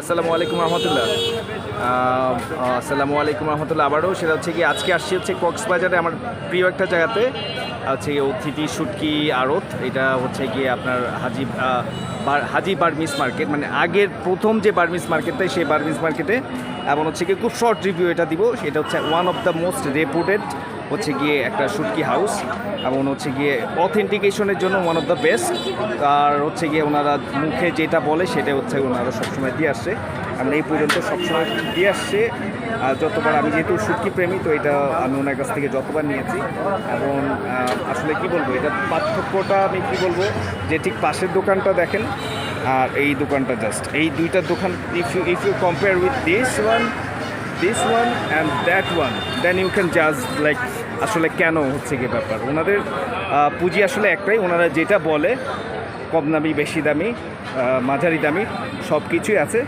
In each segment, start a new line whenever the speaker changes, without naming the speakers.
আসসালামু আলাইকুম রহমতুল্লাহ। আসসালামু আলাইকুম রহমতুল্লাহ আবারও। সেটা হচ্ছে কি আজকে আসছি হচ্ছে কক্সবাজারে আমার প্রিয় একটা জায়গাতে। হচ্ছে অতিথি শুটকি আড়ত। এটা হচ্ছে গিয়ে আপনার হাজি হাজি বার্মিস মার্কেট। মানে আগের প্রথম যে বার্মিস মার্কেটটাই সেই বার্মিস মার্কেটে। এমন হচ্ছে কি খুব শর্ট রিভিউ এটা দিব। সেটা হচ্ছে one of the most reputed হচ্ছে গিয়ে একটা শুটকি হাউস এবং হচ্ছে গিয়ে অথেন্টিকেশনের জন্য ওয়ান অফ দ্য বেস্ট আর হচ্ছে গিয়ে ওনারা মুখে যেটা বলে সেটা হচ্ছে ওনারা সবসময় দিয়ে আসছে। আমরা এই পর্যন্ত সবসময় দিয়ে আসছে। আর যতবার আমি যেহেতু শুটকি প্রেমী, তো এটা আমি ওনার কাছ থেকে যতবার নিয়েছি। এবং আসলে কি বলব, এটা পার্থক্যটা আমি কি বলব যে ঠিক পাশের দোকানটা দেখেন। আর এই দোকানটা জাস্ট এই দুইটা দোকান if you if you compare with this one this one and that one then you can জাজ লাইক আসলে কেন হচ্ছে কি ব্যাপার। ওনাদের পুঁজি আসলে একটাই, ওনারা যেটা বলে কম দামি বেশি দামি মাঝারি দামি সব কিছুই আছে।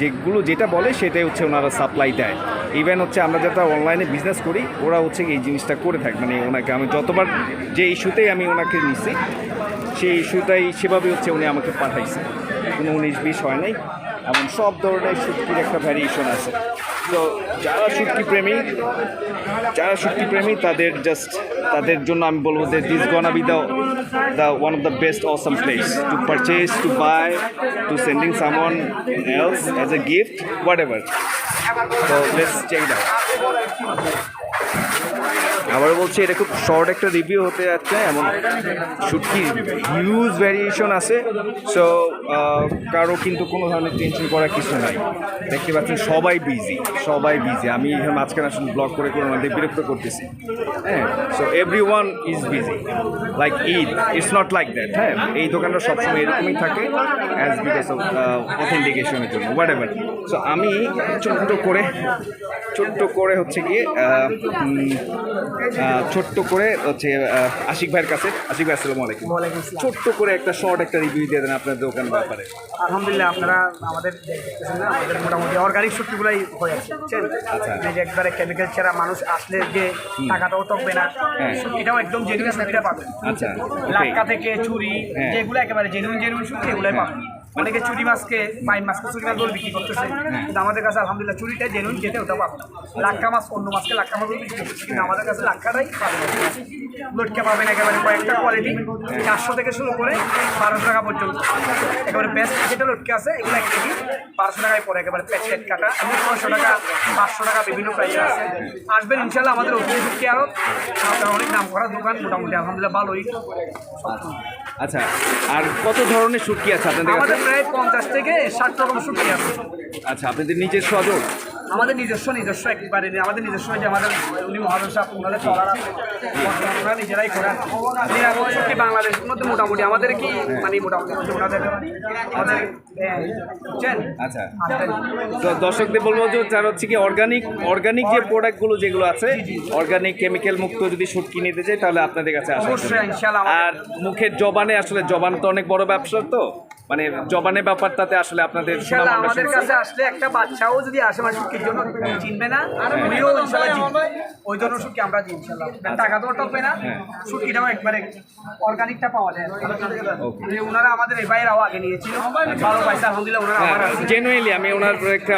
যেগুলো যেটা বলে, সেটাই হচ্ছে ওনারা সাপ্লাই দেয়। ইভেন হচ্ছে আমরা যারা অনলাইনে বিজনেস করি, ওরা হচ্ছে এই জিনিসটা করে থাকে। মানে ওনাকে আমি যতবার, যে ইস্যুতেই আমি ওনাকে নিছি, সেই ইস্যুটাই সেভাবে হচ্ছে উনি আমাকে পাঠাইছে। কোনো উনিশ বিশ হয় নাই। এমন সব ধরনের শুটকির একটা ভ্যারিয়েশন আছে। তো যারা শুটকি প্রেমী, যারা শুটকি প্রেমী, তাদের জাস্ট তাদের জন্য আমি বলব যে this gonna be the the one of the best awesome place to purchase to buy to sending someone else as a gift whatever তো লেটস চেক আউট আবার বলছি, এটা খুব শর্ট একটা রিভিউ হতে যাচ্ছে, এমন শুটকি হিউজ ভ্যারিয়েশন আছে। সো কারও কিন্তু কোনো ধরনের টেনশন করার কিছু নাই। দেখতে পাচ্ছেন সবাই বিজি সবাই বিজি আমি এখানে মাঝখানে আসলে ব্লগ করে করে আমাদের বিরক্ত করতেছি। হ্যাঁ so everyone is busy like Eid it's not like that হ্যাঁ এই দোকানটা সবসময় এরকমই থাকে অ্যাজ বিকজ অফ অথেন্টিকেশনের জন্য হোয়াট এভার সো আমি ছোট্ট করে ছোট্ট করে হচ্ছে গিয়ে ছোট্ট করে হচ্ছে আশিক ভাইয়ের কাছে। আশিক ভাই আসসালামু আলাইকুম। ছোট্ট করে একটা শর্ট একটা রিভিউ দিয়ে দেন আপনার দোকান ব্যাপারে।
আলহামদুলিল্লাহ আপনারা আমাদের আমাদের মোটামুটি অর্গানিক সবজিগুলাই হয়ে যাচ্ছে বুঝছেন?
আচ্ছা।
যে একবারে কেমিক্যাল ছাড়া মানুষ আসলে যে টাকাটাও থাকবে না
হ্যাঁ।
এটাও একদম জেনুইন সবজিটা পাবেন
আচ্ছা
লাক্কা থেকে চুরি
হ্যাঁ।
যেগুলো একেবারে জেনুইন জেনুইন সবজি এগুলাই পাবেন। অনেকে চুরি মাছকে পাইন মাছকে চুরি মাছ বলে বিক্রি করতেছে।
হ্যাঁ।
কিন্তু আমাদের কাছে আলহামদুলিল্লাহ চুরিটা জেনুইন যেটা ওটা পাবেন লাক্কা মাছ অন্য মাছকে লাক্কা মাছ বলে বিক্রি করতেছে। কিন্তু আমাদের কাছে লাক্কাটাই পাবেন লটকে পাবেন একেবারে কয়েকটা কোয়ালিটি চারশো থেকে শুরু করে বারোশো টাকা পর্যন্ত। একেবারে বেস্ট যেটা লটকে আছে এগুলো এক কেজি। বারোশো টাকায় পরে একেবারে প্যাকেট কাটা। ছয়শো টাকা পাঁচশো টাকা বিভিন্ন প্রাইসে আছে। আসবেন ইনশাল্লাহ আমাদের শুটকি আরও আপনার অনেক নাম করা দোকান মোটামুটি আলহামদুলিল্লাহ ভালোই।
আচ্ছা আর কত ধরনের শুটকি আছে আপনাদের কাছে?
আমাদের প্রায় পঞ্চাশ থেকে ষাট রকম শুটকি আছে।
আচ্ছা আপনাদের নিজের সদর
আমাদের নিজস্ব নিজস্ব একবারে। আমাদের নিজস্ব যে আমাদের উনি ওনাদের চলার ওনারা নিজেরাই করেন শক্তি মধ্যে মোটামুটি আমাদের কি? মানে মোটামুটি ওনাদের আমাদের হ্যাঁ, বুঝছেন?
আচ্ছা। তো দর্শকদের বলব যে যারা হচ্ছে কি অর্গানিক অর্গানিক যে প্রোডাক্টগুলো যেগুলো আছে অর্গানিক কেমিক্যাল মুক্ত যদি শুটকি নিতে চাই তাহলে আপনাদের কাছে আর মুখের জবানে আসলে জবান তো অনেক বড় ব্যবসা তো। মানে জবানের ব্যাপারটাতে আসলে আপনাদের
আমাদের কাছে আসলে একটা বাচ্চাও যদি আসে মানে সুখীর জন্য চিনবে না উনিও ইনশাল্লাহ চিনবে ওই জন্য সুখী আমরা দিই ইনশাল্লাহ। টাকা তো টপবে না
হ্যাঁ।
সুখীটাও একবারে অর্গানিকটা পাওয়া যায়। ওনারা আমাদের এই আগে নিয়েছিল। ভালো পয়সা আলহামদুলিল্লাহ ওনারা
হ্যাঁ
আমার
জেনুইনলি আমি ওনার একটা